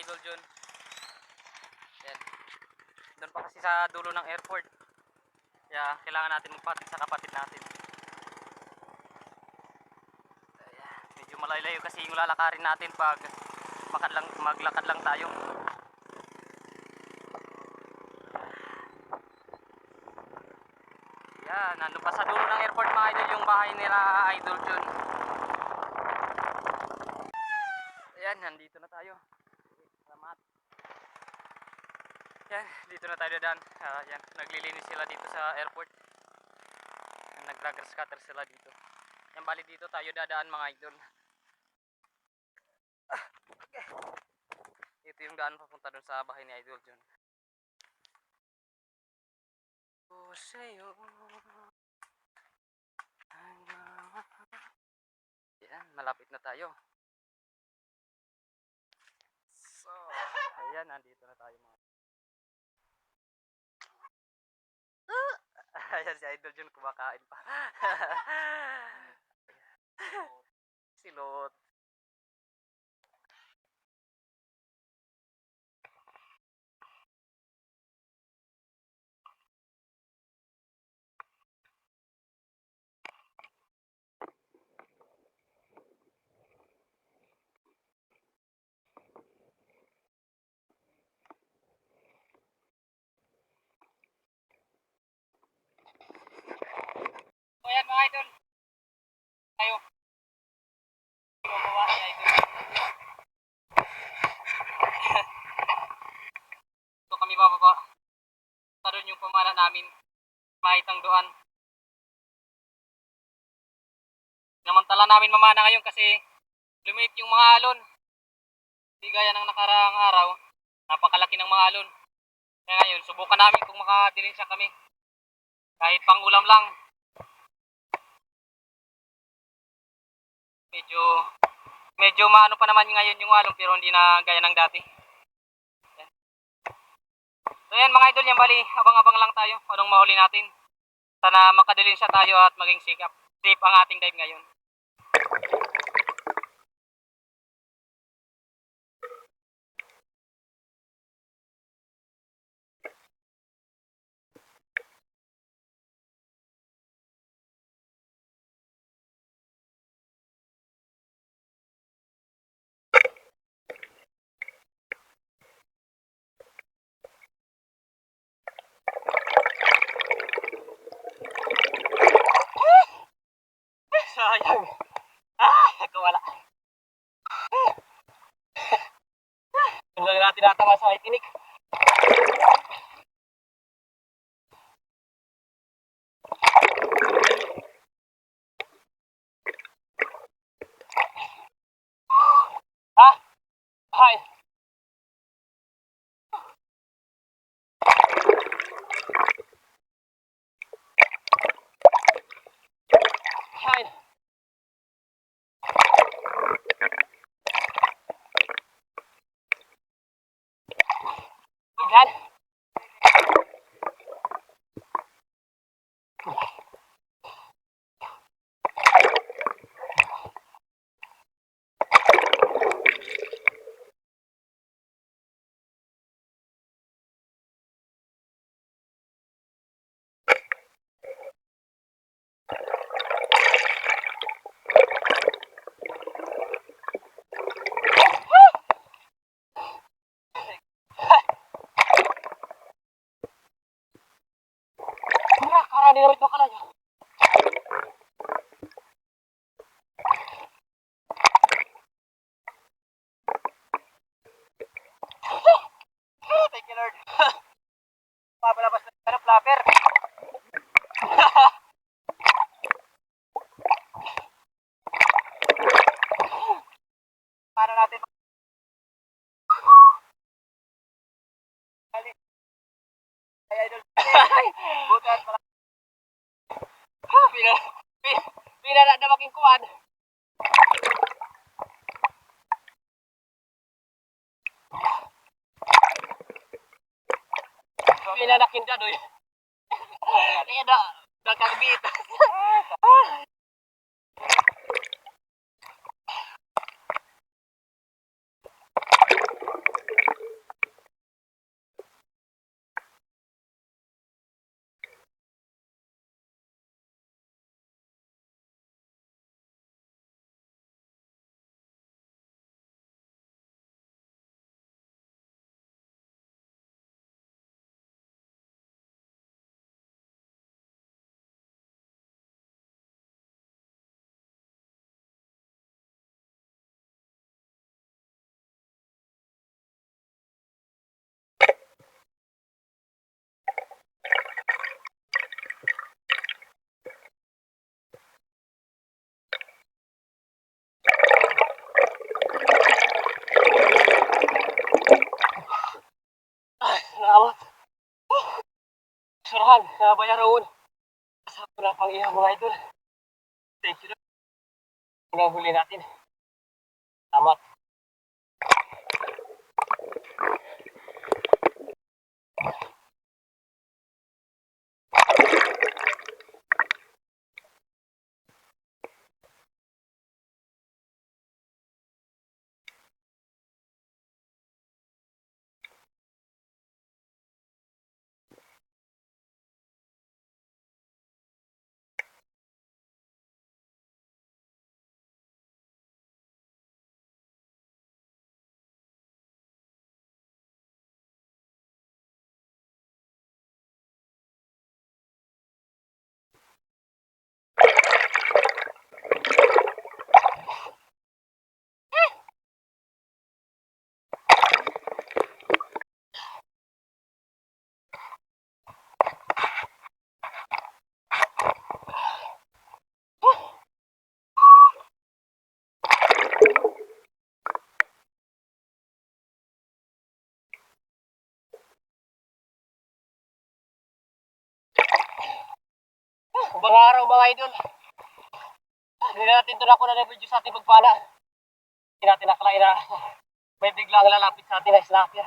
Idol John. Yan. Doon pa kasi sa dulo ng airport. Kaya kailangan natin magpatid sa kapatid natin. Ayan. Medyo malayo kasi yung lalakarin natin pag makad lang, maglakad lang tayo. Yan, nandun pa sa dulo ng airport mga idol yung bahay nila Idol John. Ayan, nandito na tayo. Salamat. Yan, dito na tayo dadaan. Ah, yan, naglilinis sila dito sa airport. Nag-dragger scatter sila dito. Yan, bali dito tayo dadaan mga idol. Ah, okay. Ito yung daan papunta dun sa bahay ni Idol John. Ko sa'yo. Yan, malapit na tayo. So, ayan, nandito na tayo mga. Ayan si Idol John kumakain pa. Silot. So, ayan mga idol. Tayo. Gumawa si idol. Ito kami bababa. Taron yung pamana namin. Mahitang doan. Namantala namin mamana ngayon kasi lumit yung mga alon. Hindi gaya ng nakaraang araw. Napakalaki ng mga alon. Kaya ngayon, subukan namin kung makadilin siya kami. Kahit pang ulam lang. Medyo medyo maano pa naman ngayon yung alon pero hindi na gaya ng dati. Yan. So yan mga idol, yan bali, abang-abang lang tayo anong mahuli natin. Sana makadalin siya tayo at maging sikap. Safe ang ating dive ngayon. Yung lang natin natama God. aduh ya. Ini ada bakar beat. nagkagbit. mahal na bayaron. Sa pula pang iya mga idol. Thank you. Unang huli natin. Salamat. Mga araw mga idol. Hindi na natin doon ako na review sa ating pagpala. Hindi natin nakalain na may biglang lalapit sa atin na snapper.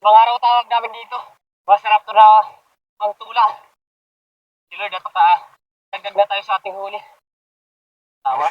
Mga araw tawag namin dito. Masarap to na ang tula. Si Lord at uh, dagdag na tayo sa ating huli. Tama.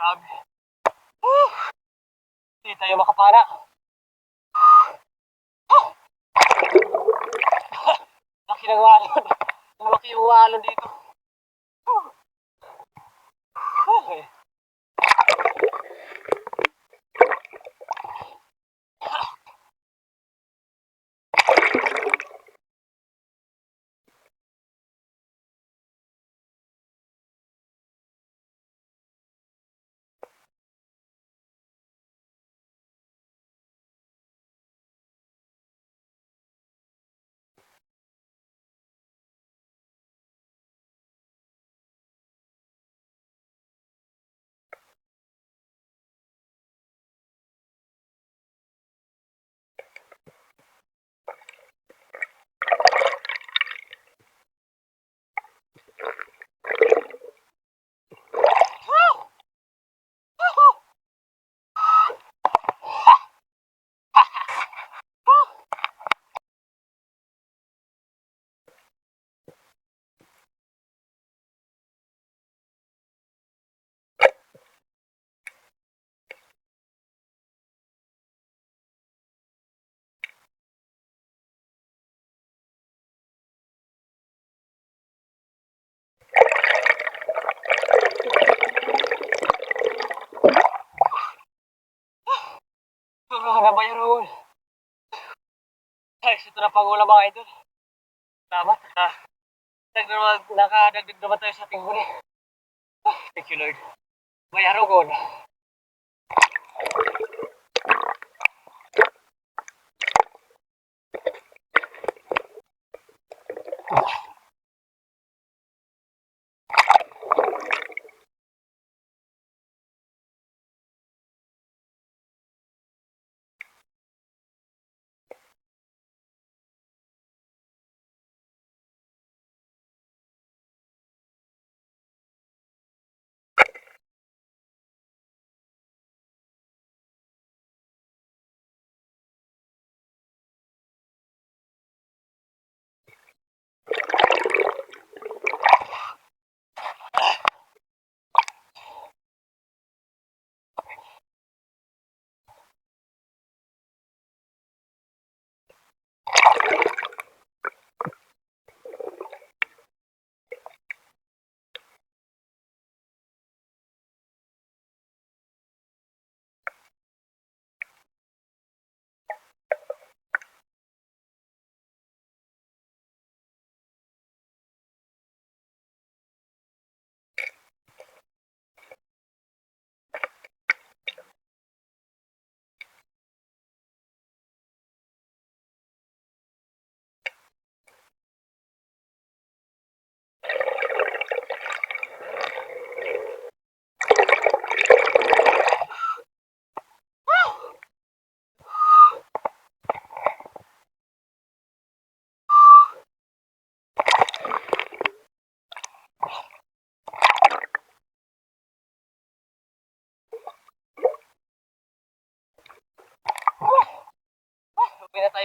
Grabe. Whew. Tayo makapana. Laki ng walon. Laki yung walon dito. kagabi yung Raul. Ay, ito na pag-ulam mga idol. Salamat. Ah, nakadagdag naman tayo sa ating huli. Eh. Ah, thank you Lord. May araw ko na. Ah.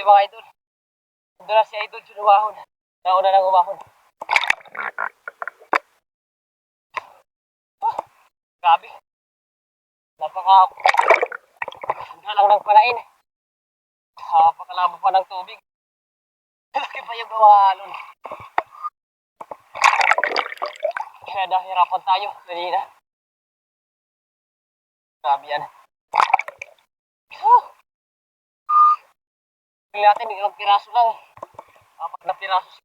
Mga idol. Doon na si Idol Jun umahon. Nauna nang umahon. Ah, grabe. Napaka... Ganda lang ng panain. Napakalabo pa ng tubig. Laki pa yung mga alon. Kaya nahirapan tayo kanina. Grabe yan. Tingnan natin, ilang piraso lang. Apat na piraso.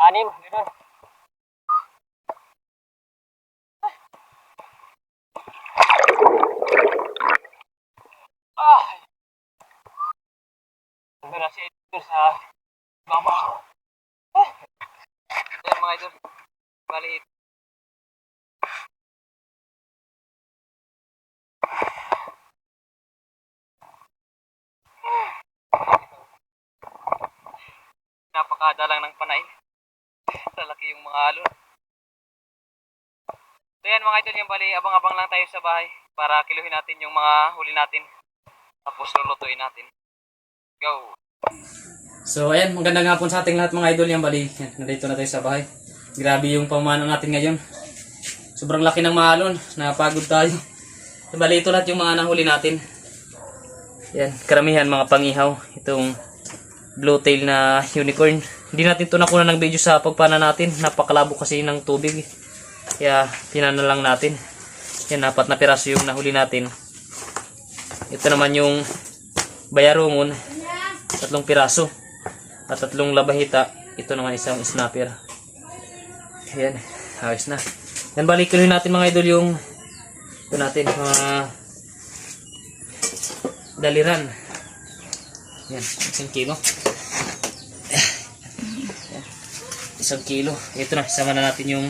Anim, gano'n. Ah! Ganda si Edgar sa baba. Ayan mga idol. Bali, napakadalang ng panay. Lalaki yung mga alon. So yan mga idol, yung bali, abang-abang lang tayo sa bahay para kiluhin natin yung mga huli natin. Tapos lulutuin natin. Go! So ayan, magandang hapon sa ating lahat mga idol yung bali. Yan, nandito na tayo sa bahay. Grabe yung pamano natin ngayon. Sobrang laki ng maalon. Napagod tayo. So, bali ito lahat yung mga nahuli natin. Yan, karamihan mga pangihaw. Itong blue tail na unicorn. Hindi natin ito nakuha ng video sa pagpana natin. Napakalabo kasi ng tubig. Kaya pinana lang natin. Yan, apat na piraso yung nahuli natin. Ito naman yung bayarungon. Tatlong piraso. At tatlong labahita. Ito naman isang snapper. Ayan, ayos na. Yan, balikin natin mga idol yung ito natin, mga daliran. Yan, isang kilo. Yan, isang kilo. Ito na, sama na natin yung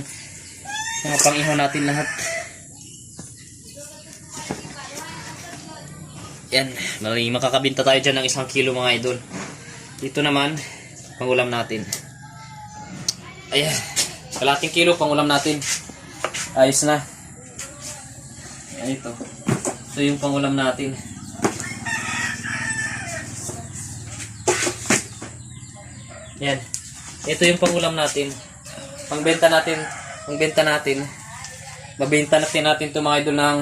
mga pang-ihaw natin lahat. Yan, mali makakabinta tayo dyan ng isang kilo mga idol. Dito naman, pangulam natin. Ayan, kalating kilo pangulam natin. Ayos na. Ayan ito. Ito yung pangulam natin. Yan. Ito yung pangulam natin. Pangbenta natin, pangbenta natin. Babenta natin natin ito mga idol ng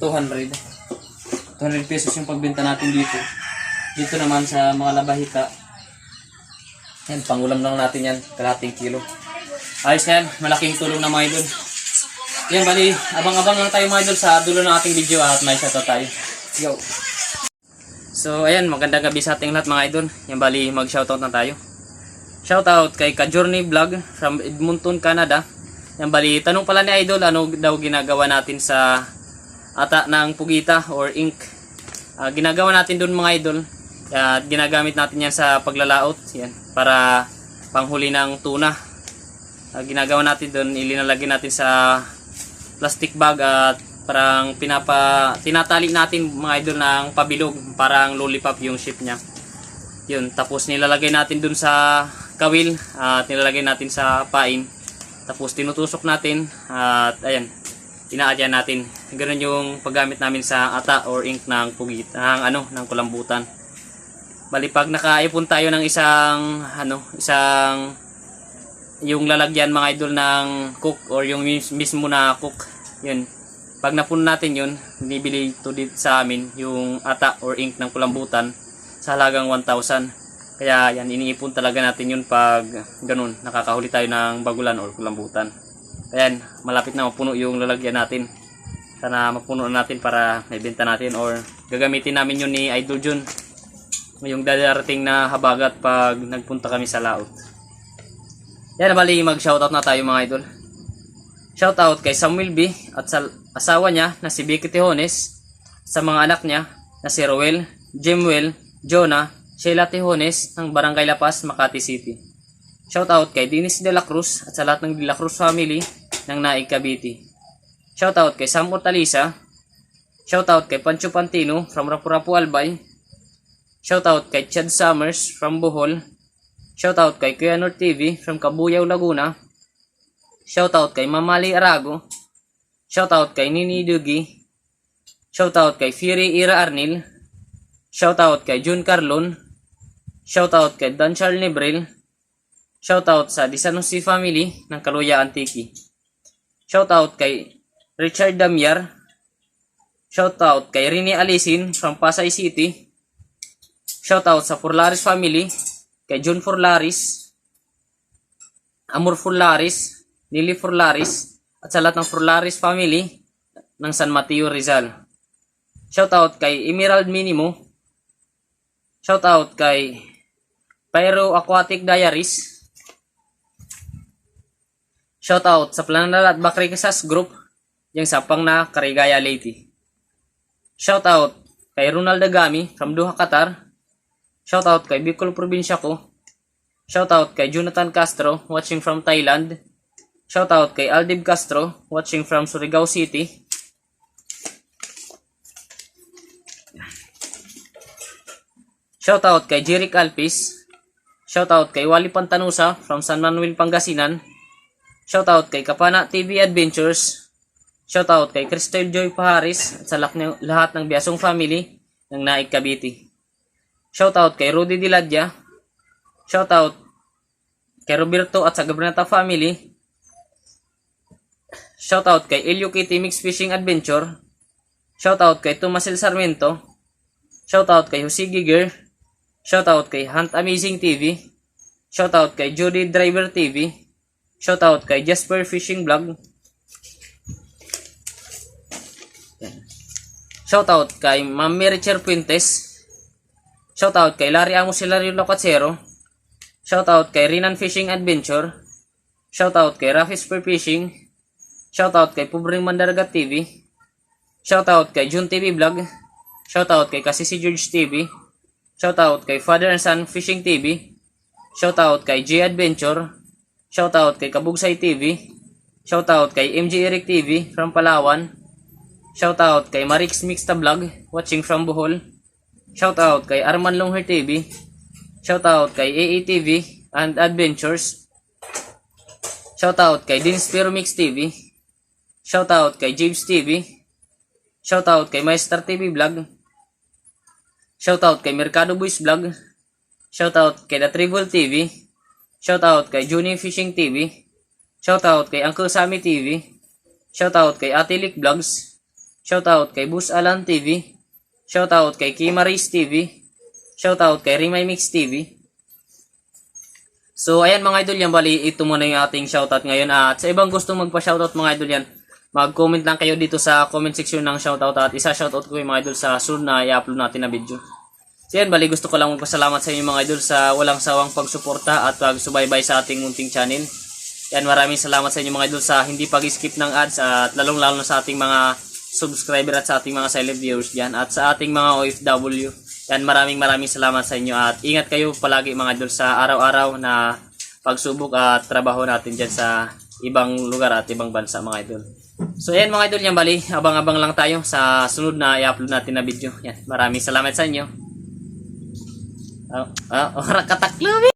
200. 200 pesos yung pagbenta natin dito. Dito naman sa mga labahita. Yan, pangulam lang natin yan. Kalating kilo. Ayos na yan. Malaking tulong na mga idol. Yan, bali, abang-abang lang tayo mga idol sa dulo ng ating video at may shoutout tayo. Go! So, ayan, magandang gabi sa ating lahat mga idol. Yan, bali, mag-shoutout na tayo. Shoutout kay Ka-Journey Vlog from Edmonton, Canada. Yan, bali, tanong pala ni Idol, ano daw ginagawa natin sa ata ng pugita or ink. Ah, ginagawa natin doon mga idol. At ginagamit natin yan sa paglalaot. Yan, para panghuli ng tuna. Ah, ginagawa natin doon, ilinalagay natin sa plastic bag at parang pinapa tinatali natin mga idol ng pabilog parang lollipop yung shape niya yun tapos nilalagay natin dun sa kawil at nilalagay natin sa pain. Tapos tinutusok natin at ayan inaadya natin. Ganun yung paggamit namin sa ata or ink ng pugit ng ano ng kulambutan. Bali pag nakaipon tayo ng isang ano isang yung lalagyan mga idol ng cook or yung mis- mismo na cook yun. Pag napuno natin yun binibili to dito sa amin yung ata or ink ng kulambutan sa halagang 1,000 kaya yan iniipon talaga natin yun pag ganun nakakahuli tayo ng bagulan or kulambutan ayan malapit na mapuno yung lalagyan natin sana mapuno na natin para maibenta natin or gagamitin namin yun ni Idol Jun yung darating na habagat pag nagpunta kami sa laot yan, bali mag-shoutout na tayo mga idol. Shoutout kay Samuel B. at sa asawa niya na si Vicky Tijones, sa mga anak niya na si Roel, Jemuel, Jonah, Sheila Tijones ng Barangay Lapas, Makati City. Shoutout kay Dennis De La Cruz at sa lahat ng De La Cruz family ng Naig Cavite. Shoutout kay Sam Ortalisa. Shoutout kay Pancho Pantino from Rapurapu Albay. Shoutout kay Chad Summers from Bohol. Shoutout kay Kuya Nor TV from Kabuyaw, Laguna. Shoutout kay Mamali Arago. Shoutout kay Nini Dugi. Shoutout kay Fury Ira Arnil. Shoutout kay Jun Carlon. Shoutout kay Don Charles Nebril. Shoutout sa Disanusi family ng Kaluya Antique. Shoutout kay Richard Damiar. Shoutout kay Rini Alisin from Pasay City. Shoutout sa Furlaris family, kay John Furlaris, Amor Furlaris, Lily Furlaris, at sa lahat ng Furlaris family ng San Mateo Rizal. Shoutout kay Emerald Minimo. Shoutout kay Pyro Aquatic Diaries. Shoutout sa Planal at Bakrikasas Group, yung sapang na Karigaya Leyte. Shoutout kay Ronald Dagami from Doha, Qatar. Shoutout kay Bicol Probinsya ko. Shoutout kay Jonathan Castro, watching from Thailand. Shoutout kay Aldib Castro, watching from Surigao City. Shoutout kay Jeric Alpis. Shoutout kay Wally Pantanusa from San Manuel, Pangasinan. Shoutout kay Kapana TV Adventures. Shoutout kay Cristel Joy Paharis at sa lahat ng Biasong family ng Naik Cavite. Shoutout kay Rudy Diladya. Shoutout kay Roberto at sa Gabernata family. Shoutout kay Elio Kitty Mix Fishing Adventure. Shoutout kay Tomasel Sarmiento. Shoutout kay Jose Giger. Shoutout kay Hunt Amazing TV. Shoutout kay Judy Driver TV. Shoutout kay Jasper Fishing Vlog. Shoutout kay Ma'am Mary Cher Puentes. Shoutout kay Larry Amos Hilario Locatsero. Shoutout kay Rinan Fishing Adventure. Shoutout kay Rafis Per Fishing. Shoutout kay Pubring Mandaragat TV. Shoutout kay Jun TV Vlog. Shoutout kay Kasisi George TV. Shoutout kay Father and Son Fishing TV. Shoutout kay J Adventure. Shoutout kay Kabugsay TV. Shoutout kay MJ Eric TV from Palawan. Shoutout kay Marix Mixta Vlog, watching from Bohol. Shoutout kay Arman Longher TV. Shoutout kay AATV and Adventures. Shoutout kay Dins Pero Mix TV. Shoutout kay James TV. Shoutout kay Maester TV Vlog. Shoutout kay Mercado Boys Vlog. Shoutout kay The Tribal TV. Shoutout kay Juni Fishing TV. Shoutout kay Uncle Sammy TV. Shoutout kay Atilik Vlogs. Shoutout kay Bus Alan TV. Shoutout kay Kimaris TV. Shoutout kay Rimay Mix TV. So, ayan mga idol yan. Bali, ito muna yung ating shoutout ngayon. At sa ibang gustong magpa-shoutout mga idol yan, mag-comment lang kayo dito sa comment section ng shoutout at isa-shoutout ko yung mga idol sa soon na i-upload natin na video. So yan, bali gusto ko lang magpasalamat sa inyo mga idol sa walang sawang pagsuporta at pagsubaybay sa ating munting channel. Yan, maraming salamat sa inyo mga idol sa hindi pag-skip ng ads at lalong-lalo na sa ating mga subscriber at sa ating mga silent viewers dyan at sa ating mga OFW. Yan, maraming maraming salamat sa inyo at ingat kayo palagi mga idol sa araw-araw na pagsubok at trabaho natin dyan sa ibang lugar at ibang bansa mga idol. So yan mga idol yan bali, abang-abang lang tayo sa sunod na i-upload natin na video. Yan, maraming salamat sa inyo. Ah, ah, oh, kataklo